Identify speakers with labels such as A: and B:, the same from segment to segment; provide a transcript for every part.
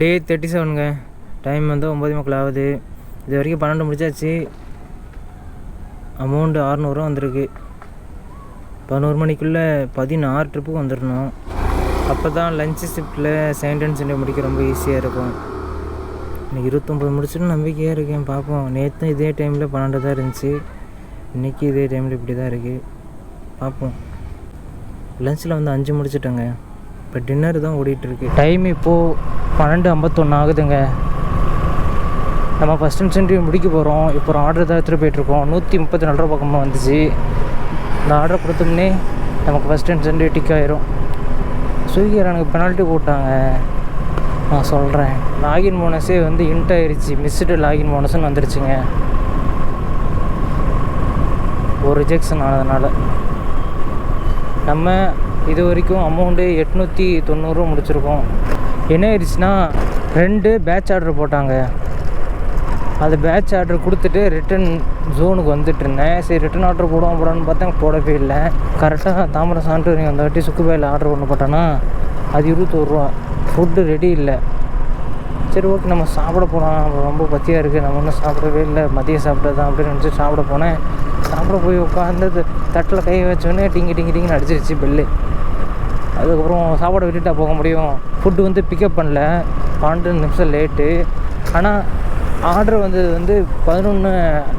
A: டே thirty செவனுங்க time வந்து ஒம்பது மக்கள் ஆகுது இது வரைக்கும் பன்னெண்டு முடிச்சாச்சு. அமௌண்ட்டு அறநூறுவா வந்திருக்கு. பதினோரு மணிக்குள்ளே பதினாறு ட்ரிப்புக்கு வந்துடணும் அப்போ தான் லஞ்சு ஷிஃப்ட்டில் செகண்ட் சண்டே முடிக்க ரொம்ப ஈஸியாக இருக்கும். இன்னைக்கு இருபத்தொம்பது முடிச்சுட்டு நம்பிக்கையாக இருக்கேன் பார்ப்போம் நேற்று இதே டைமில் பன்னெண்டு தான் இருந்துச்சு. இன்றைக்கி இதே டைமில் இப்படி தான் இருக்குது பார்ப்போம் லஞ்சில் வந்து அஞ்சு முடிச்சிட்டேங்க. இப்போ டின்னர் தான் ஓடிட்டுருக்கு டைம் இப்போது பன்னெண்டு ஐம்பத்தொன்று ஆகுதுங்க. நம்ம ஃபஸ்ட் இன்சென்டிவ் முடிக்க போகிறோம் இப்போ ஒரு ஆர்டர் தான் எடுத்துகிட்டு போயிட்டுருக்கோம் நூற்றி முப்பத்தி நாலு ரூபா பக்கமாக வந்துச்சு. இந்த ஆர்டர் கொடுத்தோம்னே நமக்கு ஃபஸ்ட் இன்சென்டிவ் டிக் ஆயிரும். ஸ்விக்கி எனக்கு பெனால்ட்டி போட்டாங்க. நான் சொல்கிறேன் லாகின் போனஸே வந்து இன்ட் ஆயிடுச்சு மிஸ்டு லாகின் போனஸ்னு வந்துருச்சுங்க. ஒரு ரிஜெக்ஷன் ஆனதுனால. நம்ம இது வரைக்கும் அமௌண்ட்டு எட்நூற்றி தொண்ணூறுரூவா முடிச்சிருக்கோம். என்ன ஆயிடுச்சுன்னா ரெண்டு பேட்ச் ஆர்டர் போட்டாங்க. அது பேட்ச் ஆர்டர் கொடுத்துட்டு ரிட்டன் ஜோனுக்கு வந்துட்டு இருந்தேன். சரி ரிட்டன் ஆர்டர் போடுவோம் போடான்னு பார்த்தா போடவே இல்லை. கரெக்டாக தாமரம் சாப்பிட்டு நீங்கள் அந்த வாட்டி சுக்குபாயில் ஆர்டர் பண்ண போட்டோன்னா அது இருபத்தோருவா ஃபுட்டு ரெடி இல்லை. சரி ஓகே நம்ம சாப்பிட போகலாம் ரொம்ப பத்தியாக இருக்குது நம்ம ஒன்றும் சாப்பிடவே இல்லை. மதியம் சாப்பிட்டதான் அப்படின்னு நினச்சி சாப்பிட போனேன். சாப்பிட போய் உட்காந்து தட்டில் கை வச்சோடனே டிங்கி டிங்கி டிங்கின்னு அடிச்சிருச்சு பெல்லு அதுக்கப்புறம் சாப்பாடை விட்டுட்டா போக முடியும். ஃபுட்டு வந்து பிக்கப் பண்ணல. பன்னெண்டு நிமிஷம் லேட்டு ஆனால் ஆர்டர் வந்தது வந்து பதினொன்று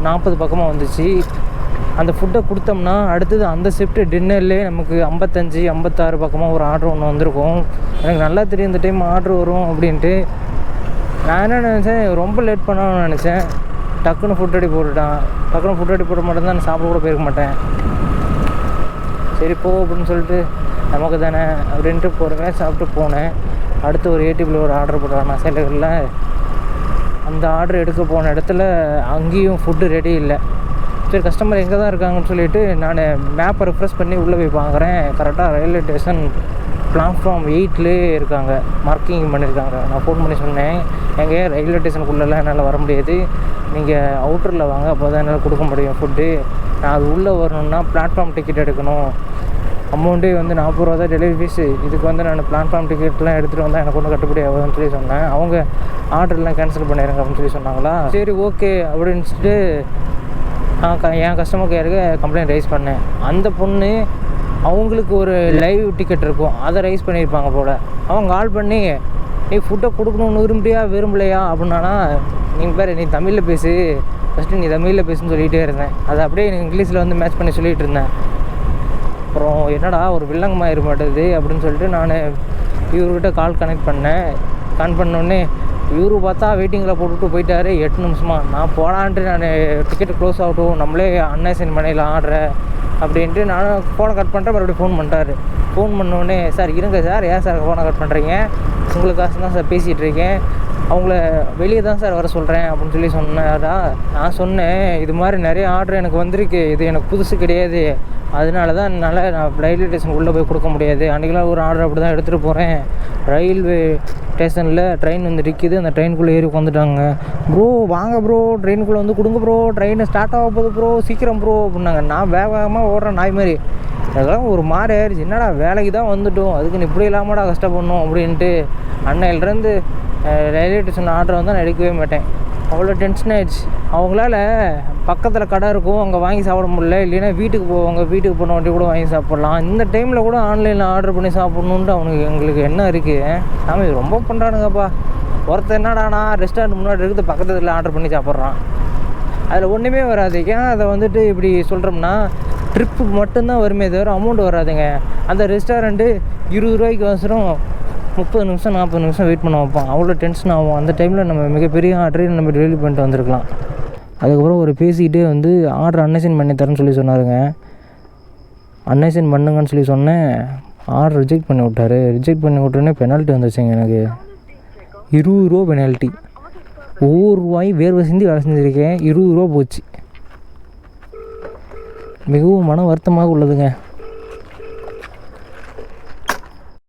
A: நாற்பது பக்கமாக வந்துச்சு. அந்த ஃபுட்டை கொடுத்தோம்னா அடுத்தது அந்த ஷிஃப்ட் டின்னர்லேயே நமக்கு ஐம்பத்தஞ்சு ஐம்பத்தாறு பக்கமாக ஒரு ஆர்டர் ஒன்று வந்திருக்கும். எனக்கு நல்லா தெரியும் இந்த டைம் ஆர்டர் வரும் அப்படின்ட்டு. நான் என்ன நினச்சேன் ரொம்ப லேட் பண்ணணும்னு நினச்சேன். டக்குன்னு ஃபுட் அடி போட்டுட்டான். டக்குன்னு ஃபுட் அடி போட மாட்டேன் நான் சாப்பிட கூட போயிருக்க மாட்டேன். சரி போ அப்படின்னு சொல்லிட்டு நமக்கு தானே அப்படின்ட்டு பொறுமையாக சாப்பிட்டு போனேன். அடுத்து ஒரு ஏடிபியில் ஒரு ஆர்டர் போட்டான். நான் அந்த ஆர்டர் எடுக்க போன இடத்துல அங்கேயும் ஃபுட்டு ரெடி இல்லை. சரி கஸ்டமர் எங்கே தான் இருக்காங்கன்னு சொல்லிட்டு நான் மேப்பை ரெஃப்ரெஷ் பண்ணி உள்ளே போய் பார்க்குறேன் கரெக்டாக ரயில்வே ஸ்டேஷன் பிளாட்ஃபார்ம் எயிட்லேயே இருக்காங்க. மார்க்கிங் பண்ணியிருக்காங்க நான் ஃபோன் பண்ணி சொன்னேன். எங்கே ரயில்வே ஸ்டேஷனுக்குள்ளெல்லாம் என்னால் வர முடியாது. நீங்கள் அவுட்டரில் வாங்க அப்போ தான் என்னால் கொடுக்க முடியும் ஃபுட்டு நான் அது உள்ளே வரணுன்னா பிளாட்ஃபார்ம் டிக்கெட் எடுக்கணும். அமௌண்ட்டே வந்து நாற்பது ரூபா தான் டெலிவரி ஃபீஸு இதுக்கு வந்து நான் பிளாட்ஃபார்ம் டிக்கெட்லாம் எடுத்துகிட்டு வந்தால் எனக்கு ஒன்றும் கட்டுப்படி ஆகுதுன்னு சொல்லி சொன்னேன். அவங்க ஆர்டர்லாம் கேன்சல் பண்ணிடுங்க அப்படின்னு சொல்லி சொன்னாங்களா? சரி ஓகே அப்படின்னு சொல்லிட்டு நான் க என் கஸ்டமர் கேருக்கு கம்ப்ளைண்ட் ரைஸ் பண்ணேன். அந்த பொண்ணு அவங்களுக்கு ஒரு லைவ் டிக்கெட் இருக்கும். அதை ரைஸ் பண்ணியிருப்பாங்க போல். அவங்க கால் பண்ணி நீ ஃபுட்டை கொடுக்கணும்னு விரும்புறியா விரும்பலையா? அப்படின்னானா நீங்கள் பேர் நீ தமிழில் பேசு. ஃபஸ்ட்டு நீ தமிழில் பேசுன்னு சொல்லிகிட்டே இருந்தேன். அதை அப்படியே எனக்கு இங்கிலீஷில் வந்து மேட்ச் பண்ணி சொல்லிகிட்டு இருந்தேன். அப்புறம் என்னடா ஒரு வில்லங்கமாக இருக்க மாட்டேது அப்படின்னு சொல்லிட்டு நான் இவர்கிட்ட கால் கனெக்ட் பண்ணேன். கனெக்ட் பண்ணோடனே இவரு பார்த்தா வெயிட்டிங்கில் போட்டுட்டு போயிட்டாரு. எட்டு நிமிஷமா நான் போடான்ட்டு நான் டிக்கெட் க்ளோஸ் ஆகட்டும் நம்மளே அன்னேசன் மனையில் ஆடுறேன் அப்படின்ட்டு நானும் ஃபோனை கட் பண்ணுறேன் மறுபடியும் ஃபோன் பண்ணிட்டாரு. ஃபோன் பண்ணோடனே சார் இருங்க சார் ஏன் சார் ஃபோனை கட் பண்ணுறீங்க உங்களுக்காக தான் சார் பேசிகிட்டு இருக்கேன். அவங்கள வெளியே தான் சார் வர சொல்கிறேன் அப்படின்னு சொல்லி சொன்னாரா? நான் சொன்னேன் இது மாதிரி நிறைய ஆர்டர் எனக்கு வந்திருக்கு. இது எனக்கு புதுசு கிடையாது. அதனால தான் என்னால் நான் ரயில்வே ஸ்டேஷன் உள்ளே போய் கொடுக்க முடியாது. அன்றைக்கெலாம் ஒரு ஆர்டர் அப்படி தான் எடுத்துகிட்டு போகிறேன் ரயில்வே ஸ்டேஷனில் ட்ரெயின் வந்து நிற்கிது அந்த ட்ரெயினுக்குள்ளே ஏறி உட்காந்துட்டாங்க ப்ரோ வாங்க ப்ரோ ட்ரெயினுக்குள்ளே வந்து கொடுங்க ப்ரோ ட்ரெயின் ஸ்டார்ட் ஆக போகுது ப்ரோ சீக்கிரம் ப்ரோ அப்படின்னாங்க. நான் வேக வேகமாக ஓடுறேன் நாய் மாதிரி. அதெல்லாம் ஒரு மாதிரி ஆயிடுச்சு. என்னடா வேலைக்கு தான் வந்துட்டோம். அதுக்குன்னு இப்படி இல்லாமடா கஷ்டப்படணும் அப்படின்ட்டு அன்னையிலேருந்து ரயில்வே ஸ்டேஷன் ஆர்டர் வந்து நான் எடுக்கவே மாட்டேன். அவ்வளோ டென்ஷன் ஆயிடுச்சு. அவங்களால பக்கத்தில் கடை இருக்கும் அங்கே வாங்கி சாப்பிட முடியல. இல்லைன்னா வீட்டுக்கு போவாங்க வீட்டுக்கு போன வண்டி கூட வாங்கி சாப்பிட்லாம். இந்த டைமில் கூட ஆன்லைனில் ஆர்டர் பண்ணி சாப்பிட்ணுன்ட்டு அவனுக்கு எங்களுக்கு என்ன இருக்குது சாமி ரொம்ப பண்ணுறானுங்கப்பா ஒருத்தர் என்னடானா ரெஸ்டாரண்ட் முன்னாடி இருக்குது பக்கத்தில் ஆர்டர் பண்ணி சாப்பிட்றான். அதில் ஒன்றுமே வராது. ஏன் அதை வந்துட்டு இப்படி சொல்கிறோம்னா ட்ரிப்பு மட்டும்தான் வருமே தவிர அமௌண்ட் வராதுங்க. அந்த ரெஸ்டாரண்ட்டு இருபது ரூபாய்க்கு அவசரம் முப்பது நிமிஷம் நாற்பது நிமிஷம் வெயிட் பண்ண வைப்போம் அவ்வளோ டென்ஷன் ஆகும். அந்த டைமில் நம்ம மிகப்பெரிய ஆர்டரே நம்ம டெலிவரி பண்ணிட்டு வந்திருக்கலாம். அதுக்கப்புறம் ஒரு பேசிக்கிட்டே வந்து ஆர்டர் அன்னைசன் பண்ணி தரேன்னு சொல்லி சொன்னாருங்க. அன்னைசன் பண்ணுங்கன்னு சொல்லி சொன்னேன். ஆர்டர் ரிஜெக்ட் பண்ணி விட்டாரு. ரிஜெக்ட் பண்ணி விட்டோன்னே பெனால்ட்டி வந்துச்சுங்க எனக்கு. இருபது ரூபா பெனால்ட்டி ஒவ்வொரு ரூபாயும் வேர்வை சிந்தி வேலை செஞ்சுருக்கேன். இருபது ரூபா போச்சு. மிகவும் மன வருத்தமாக உள்ளதுங்க.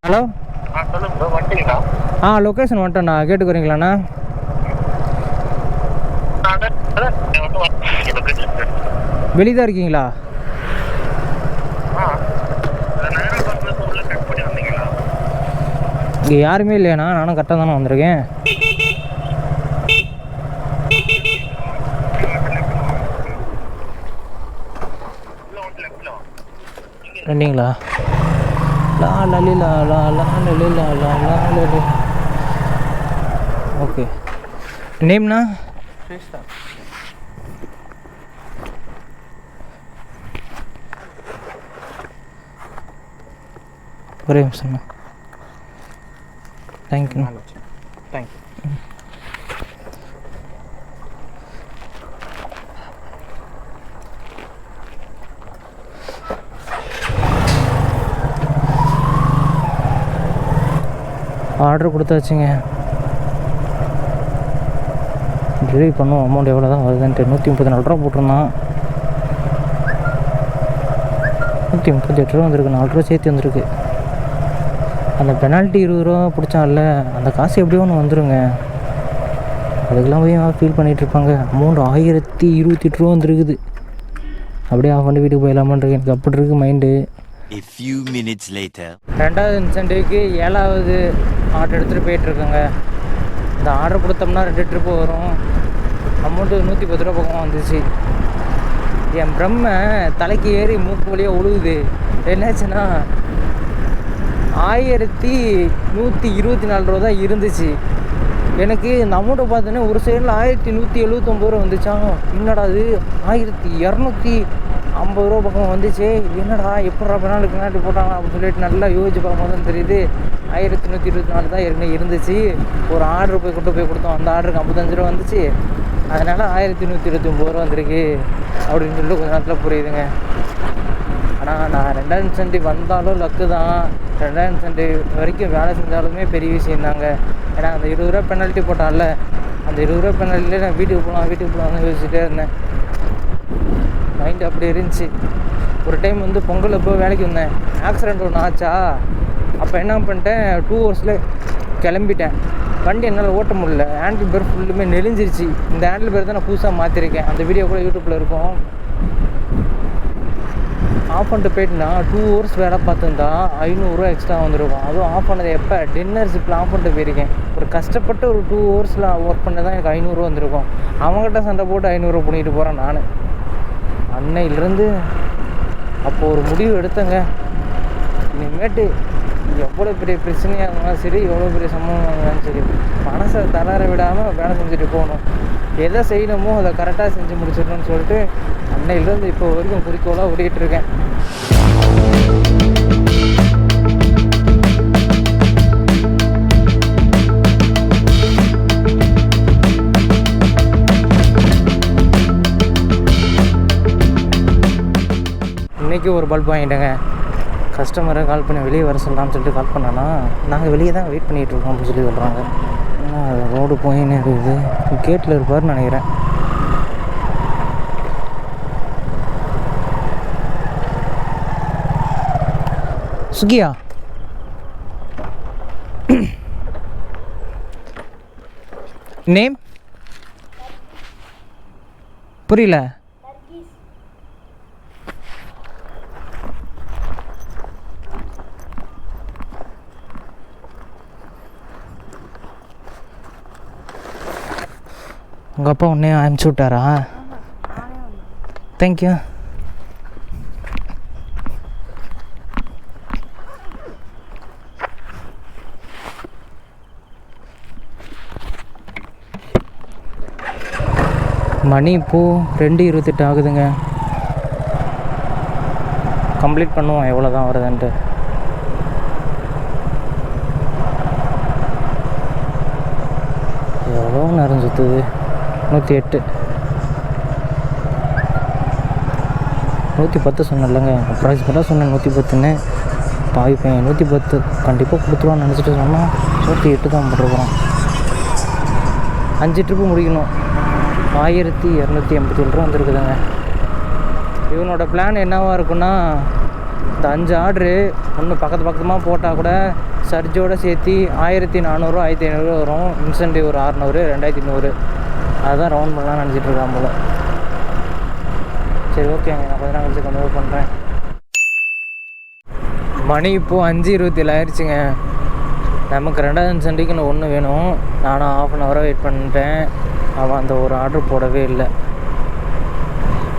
A: ஹலோ?
B: ஆ
A: லொக்கேஷன் வந்துட்டேண்ணா கேட்டுக்கிறீங்களாண்ணா? வெளியே தான் இருக்கீங்களா? இங்கே யாருமே இல்லையாண்ணா? நானும் கரெக்டாக தானே வந்திருக்கேன். ரெண்டிங்களா லா லலி லா லா லா லலி லா லா லா லலி ஓகே நேம்னா ஒரே நிமிஷம்ண்ணா thank you
C: thank you
A: order கொடுத்தாச்சுங்க. Delivery பண்ணும் அமௌண்ட் எவ்வளோ தான் வருதுன்ட்டு நூற்றி முப்பத்தி நாலு ரூபா போட்டிருந்தான். நூற்றி முப்பத்தி எட்டு ரூபா வந்திருக்கு நாலு ரூபா சேர்த்து வந்திருக்கு. அந்த பெனால்ட்டி இருபது ரூபா பிடிச்சான்ல அந்த காசு எப்படியோ ஒன்று வந்துருங்க. அதுக்கெல்லாம் போய் ஃபீல் பண்ணிகிட்டு இருப்பாங்க. அமௌண்ட் ஆயிரத்தி இருபத்தி எட்டு ரூபா வந்துருக்குது. அப்படியே ஆஃப் பண்ணி வீட்டுக்கு போயிடலாமான் இருக்கு எனக்கு அப்படி இருக்குது mind
D: A few minutes later.
A: ரெண்டாவது இன்சென்டிவ்க்கு ஏழாவது ஆர்டர் எடுத்துகிட்டு போயிட்டுருக்கோங்க. இந்த ஆர்டர் கொடுத்தோம்னா ரெண்டு ட்ரிப்பு வரும். அமௌண்ட்டு நூற்றி பத்து ரூபா பக்கம் வந்துச்சு. என் பிரம்ம தலைக்கு ஏறி மூக்கு வழியாக உழுகுது என்னாச்சுன்னா ஆயிரத்தி நூற்றி இருபத்தி நாலு ரூபா தான் இருந்துச்சு. எனக்கு இந்த அமௌண்ட்டை பார்த்தோன்னே ஒரு சைடில் ஆயிரத்தி நூற்றி எழுபத்தொம்பது ரூபா வந்துச்சான் என்னடா அது ஆயிரத்தி இரநூத்தி ஐம்பது ரூபா பக்கம் வந்துச்சு. என்னடா எப்படா பெனாலுக்கு பெனால்ட்டி போட்டாங்க அப்படின்னு சொல்லிட்டு நல்லா யோசிச்சு பார்க்கும்போது தான் தெரியுது. ஆயிரத்தி நூற்றி இருபத்தி நாலு தான் ஏற்கனவே இருந்துச்சு. ஒரு ஆர்டர் போய் கொண்டு போய் கொடுத்தோம். அந்த ஆர்டருக்கு ஐம்பத்தஞ்சு ரூபா வந்துச்சு. அதனால் ஆயிரத்தி நூற்றி இருபத்தி ஒம்பது ரூபா வந்திருக்கு அப்படின்னு சொல்லிட்டு கொஞ்ச நேரத்தில் புரியுதுங்க. ஆனால் நான் ரெண்டாயிரம் இன்சென்டிவ் வந்தாலும் லக்கு தான். ரெண்டாயிரம் இன்சென்டிவ் வரைக்கும் வேலை செஞ்சாலுமே பெரிய விஷயம் தாங்க. ஏன்னா அந்த இருபது ரூபா பெனால்ட்டி போட்டான்ல. அந்த இருபது ரூபா பெனால்ட்டிலே நான் வீட்டுக்கு போகலாம் வீட்டுக்கு போகலாம்னு யோசிச்சுட்டே இருந்தேன். மைண்டு அப்படி இருந்துச்சு. ஒரு டைம் வந்து பொங்கல் அப்போ வேலைக்கு வந்தேன். ஆக்சிடெண்ட் ஒன்று ஆச்சா? அப்போ என்ன பண்ணிட்டேன்? டூ ஹவர்ஸில் கிளம்பிட்டேன். வண்டி என்னால் ஓட்ட முடியல. ஹேண்டில் பேர் ஃபுல்லுமே நெளிஞ்சிருச்சு. இந்த ஹேண்டில் பேர் தான் நான் புதுசாக மாற்றிருக்கேன் அந்த வீடியோ கூட யூடியூப்பில் இருக்கும். ஆஃப் பண்ணிட்டு போயிட்டுனா? டூ ஹவர்ஸ் வேலை பார்த்துருந்தா ஐநூறுரூவா எக்ஸ்ட்ரா வந்துருக்கும். அதுவும் ஆஃப் பண்ணது எப்போ? டின்னர் ஷிப்பில் ஆஃப் பண்ணிட்டு போயிருக்கேன். ஒரு கஷ்டப்பட்டு ஒரு டூ ஹவர்ஸில் ஒர்க் பண்ண தான் எனக்கு ஐநூறுரூவா வந்திருக்கும். அவங்ககிட்ட சண்டை போட்டு ஐநூறுரூவா பண்ணிட்டு போகிறேன் நான். அன்னையிலேருந்து அப்போ ஒரு முடிவு எடுத்தேங்க. இனிமேட்டு எவ்வளோ பெரிய பிரச்சனையாக இருந்தாலும் சரி எவ்வளோ பெரிய சம்பவம் இருந்தாலும் சரி மனசை தளர விடாமல் வேலை செஞ்சுட்டு போகணும். எதை செய்யணுமோ அதை கரெக்டாக செஞ்சு முடிச்சிடணும்னு சொல்லிட்டு அன்னையிலேருந்து இப்போ வரைக்கும் குறிக்கோளாக ஓடிக்கிட்டு இருக்கேன். இன்றைக்கி ஒரு பல்ப் வாங்கிட்டேங்க. கஸ்டமரை கால் பண்ணி வெளியே வர சொல்லலாம்னு சொல்லிட்டு கால் பண்ணேன்னா நாங்கள் வெளியே தான் வெயிட் பண்ணிகிட்ருக்கோம் அப்படின்னு சொல்லி சொல்கிறாங்க ஏன்னா ரோடு போயின்னு இருக்குது? கேட்டில் இருப்பார்னு நினைக்கிறேன். சுகியா நேம் புரியல. உங்கள் அப்பா உன்னையும் அனுப்பிச்சி விட்டாரா? தேங்க்யூ மணி இப்போது ரெண்டு இருபத்தெட்டு ஆகுதுங்க. கம்ப்ளீட் பண்ணுவோம் எவ்வளோ தான் வருதுன்ட்டு. எவ்வளோ நேரம் சுற்றுது நூற்றி எட்டு. நூற்றி பத்து சொன்னேன்லங்க. அப்ராக்சிமேட்டாக சொன்னேன் நூற்றி பத்துன்னு. பாவி பையன் நூற்றி பத்து கண்டிப்பாக கொடுத்துருவான்னு நினச்சிட்டு சொன்னால் நூற்றி எட்டு தான் போட்டிருக்கிறோம். அஞ்சு ட்ரிப்பு முடிக்கணும். ஆயிரத்தி இரநூத்தி எண்பத்தி ஏழு ரூபா வந்துருக்குதுங்க. இவனோட பிளான் என்னவாக இருக்குன்னா இந்த அஞ்சு ஆர்டரு ஒன்று பக்கத்து பக்கமாக போட்டால் கூட சர்ஜோடு சேர்த்து ஆயிரத்தி நானூறு ஆயிரத்தி ஐநூறுரூவா வரும். இன்சென்டிவ் ஒரு அறநூறு ரெண்டாயிரத்தி நூறு அதுதான் ரவுண்ட் பண்ணலாம் நினச்சிட்டு இருக்கான் போல. சரி ஓகேங்க நான் கொஞ்ச நாள் கழிச்சு கன்வே பண்ணுறேன் மணி இப்போது அஞ்சு இருபத்தி ஏழு ஆயிடுச்சுங்க நமக்கு ரெண்டாவது சண்டைக்கு ஒன்று வேணும். நானும் ஆஃப் அன் ஹவராக வெயிட் பண்ணிட்டேன். அவன் அந்த ஒரு ஆர்டர் போடவே இல்லை.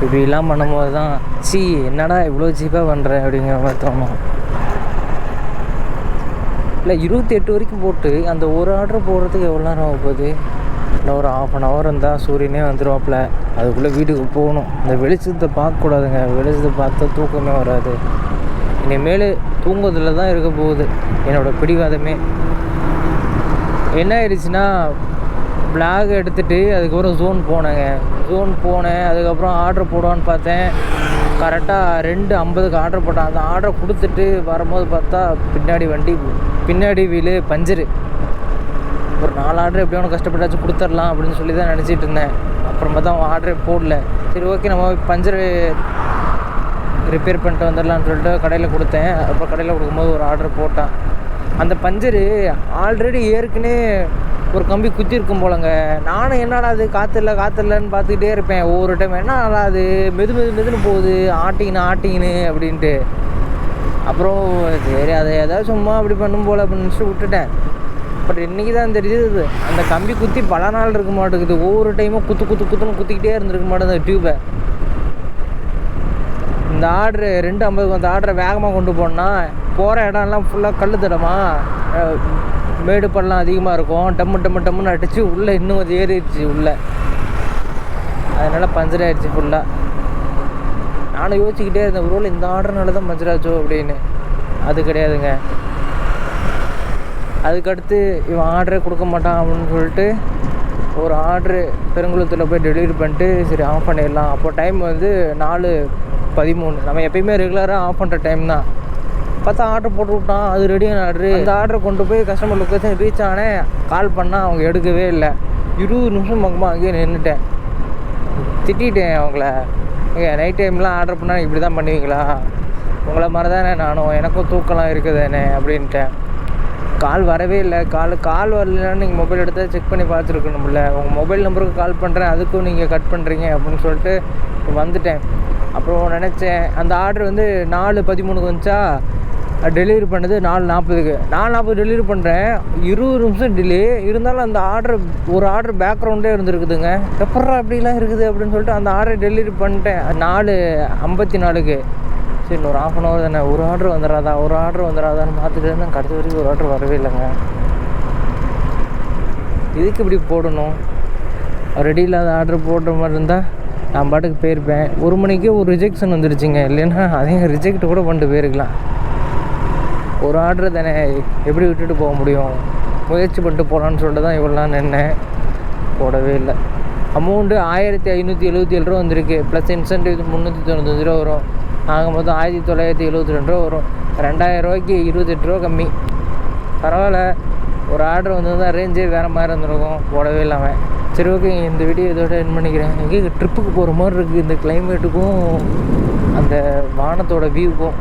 A: இப்படிலாம் பண்ணும்போது தான் சி என்னடா இவ்வளோ சீப்பாக பண்ணுறேன் அப்படிங்கிற மாதிரி தோணும். இல்லை இருபத்தி எட்டு வரைக்கும் போட்டு அந்த ஒரு ஆர்டர் போடுறதுக்கு எவ்வளோ நேரம் ஆகும் போகுது? இல்லை ஒரு ஆஃப் அன் ஹவர் இருந்தால் சூரியனே வந்துடுவாப்புல அதுக்குள்ளே வீட்டுக்கு போகணும். இந்த வெளிச்சத்தை பார்க்கக்கூடாதுங்க. வெளிச்சத்தை பார்த்தா தூக்கமே வராது. இனிமேல் தூங்குறதுல தான் இருக்க போகுது. என்னோடய பிடிவாதமே. என்ன ஆயிடுச்சுன்னா பிளாக் எடுத்துகிட்டு அதுக்கப்புறம் ஜோன் போனேங்க. ஜோன் போனேன். அதுக்கப்புறம் ஆர்டர் போடுவான்னு பார்த்தேன். கரெக்டாக ரெண்டு ஐம்பதுக்கு ஆர்டர் போட்டேன். அந்த ஆர்டர் கொடுத்துட்டு வரும்போது பார்த்தா பின்னாடி வண்டி பின்னாடி வீலு பஞ்சரு. ஒரு நாலு ஆர்டர் எப்படியோ கஷ்டப்பட்டாச்சும் கொடுத்துடலாம் அப்படின்னு சொல்லி தான் நினச்சிட்டு இருந்தேன். அப்புறம் பார்த்தா அவன் ஆர்டரே போடல. சரி ஓகே நம்ம பஞ்சரு ரிப்பேர் பண்ணிட்டு வந்துடலான்னு சொல்லிட்டு கடையில் கொடுத்தேன். அப்புறம் கடையில் கொடுக்கும்போது ஒரு ஆர்டர் போட்டான். அந்த பஞ்சரு ஆல்ரெடி ஏற்கனவே ஒரு கம்பி குத்திருக்கும் போலங்க. நானும் என்னடா அது காற்று இல்லை காற்று இல்லைன்னு பார்த்துக்கிட்டே இருப்பேன். ஒவ்வொரு டைம் என்ன அது மெது மெது மெதுன்னு போகுது. ஆட்டிக்கின்னு ஆட்டிக்கின்னு அப்படின்ட்டு. அப்புறம் சரி அதை ஏதாவது சும்மா அப்படி பண்ணும் போல் அப்படின்னு நினச்சிட்டு விட்டுட்டேன். பட் இன்றைக்கி தான் தெரியுது அந்த கம்பி குத்தி பல நாள் இருக்க மாட்டேங்குது. ஒவ்வொரு டைமும் குத்து குத்து குத்துன்னு குத்திக்கிட்டே இருந்திருக்க மாட்டேங்குது டியூபை இந்த ஆர்டரு ரெண்டு ஐம்பதுக்கு அந்த ஆர்டரை வேகமாக கொண்டு போனால் போகிற இடம்லாம் ஃபுல்லாக கல் தடமா மேடு பள்ளம் அதிகமாக இருக்கும். டம்மு டம்மு டம்முன்னு அடித்து உள்ளே இன்னும் கொஞ்சம் ஏறிடுச்சு உள்ளே. அதனால் பஞ்சர் ஆகிடுச்சு ஃபுல்லாக நானும் யோசிச்சுக்கிட்டே இருந்தேன் ஒரு இந்த ஆர்டர்னால தான் பஞ்சர் ஆச்சோ? அப்படின்னு. அது கிடையாதுங்க. அதுக்கடுத்து இவன் ஆர்டரே கொடுக்க மாட்டான் அப்படின்னு சொல்லிட்டு ஒரு ஆர்டரு பெருங்குளத்தில் போய் டெலிவரி பண்ணிட்டு சரி ஆஃப் பண்ணிடலாம். அப்போ டைம் வந்து நாலு பதிமூணு. நம்ம எப்பயுமே ரெகுலராக ஆஃப் பண்ணுற டைம் தான். பார்த்தா ஆர்டர் போட்டு விட்டான். அது ரெடியான ஆர்டரு அந்த ஆர்டரை கொண்டு போய் கஸ்டமர் லொக்கேஷன் ரீச் ஆனேன் கால் பண்ணால் அவங்க எடுக்கவே இல்லை. இருபது நிமிஷம் பக்கமாக அங்கேயே நின்றுட்டேன் திட்டிட்டேன் அவங்கள. ஏங்க நைட் டைம்லாம் ஆர்டர் பண்ணால் இப்படி தான் பண்ணுவீங்களா? உங்களை மாதிரி தானே நானும். எனக்கும் தூக்கலாம் இருக்குதானே அப்படின்ட்டேன். கால் வரவே இல்லை. கால் கால் வரலன்னு நீங்கள் மொபைல் எடுத்தால் செக் பண்ணி பார்த்துருக்கணும்ல. உங்கள் மொபைல் நம்பருக்கு கால் பண்ணுறேன் அதுக்கும் நீங்கள் கட் பண்ணுறீங்க அப்படின்னு சொல்லிட்டு வந்துட்டேன். அப்புறம் நினச்சேன் அந்த ஆர்டர் வந்து நாலு பதிமூணுக்கு வந்துச்சா? டெலிவரி பண்ணது நாலு நாற்பதுக்கு. நாலு நாற்பது டெலிவரி பண்ணுறேன் இருபது நிமிஷம் டிலே இருந்தாலும் அந்த ஆர்டர் ஒரு ஆர்டர் பேக்ரவுண்டே இருந்திருக்குதுங்க. எப்பட்றா அப்படிலாம் இருக்குது அப்படின்னு சொல்லிட்டு அந்த ஆர்டர் டெலிவரி பண்ணிட்டேன். நாலு ஐம்பத்தி நாலுக்கு. சரி இன்னொரு ஆஃப் அன் ஹவர் தானே. ஒரு ஆர்டர் வந்துடாதா ஒரு ஆர்டர் வந்துடாதான்னு பார்த்துட்டு இருந்தேன் கடைசி வரைக்கும் ஒரு ஆர்டர் வரவே இல்லைங்க. இதுக்கு இப்படி போடணும்? ரெடி இல்லாத ஆர்டர் போடுற மாதிரி இருந்தால் நான் பாட்டுக்கு போயிருப்பேன். ஒரு மணிக்கே ஒரு ரிஜெக்ஷன் வந்துடுச்சுங்க இல்லைன்னா அதையும் ரிஜெக்ட் கூட பண்ணிட்டு போயிருக்கலாம். ஒரு ஆர்டர் தானே. எப்படி விட்டுட்டு போக முடியும்? முயற்சி பண்ணிட்டு போகலான்னு சொல்லிட்டு தான் இவ்வளோலாம் நின்னேன். போடவே இல்லை. அமௌண்ட்டு ஆயிரத்தி ஐநூற்றி எழுபத்தி ஏழு ரூபா வந்திருக்கு. ப்ளஸ் இன்சென்டிவ் முந்நூற்றி தொண்ணூத்தஞ்சு ரூபா வரும். ஆக மொத்தம் ஆயிரத்தி தொள்ளாயிரத்தி எழுபத்தி ரெண்டு ரூபா வரும். ரெண்டாயிரம் ரூபாய்க்கு இருபத்தெட்டு ரூபா கம்மி. பரவாயில்ல. ஒரு ஆர்டர் வந்து தான் ரேஞ்சே வேறு மாதிரி இருந்திருக்கும். போடவே இல்லாமல் சரி ஓகே இந்த வீடியோ இதோட என் பண்ணிக்கிறேன். எங்கே ட்ரிப்புக்கு போகிற மாதிரி இருக்குது இந்த கிளைமேட்டுக்கும் அந்த வானத்தோட வியூக்கும்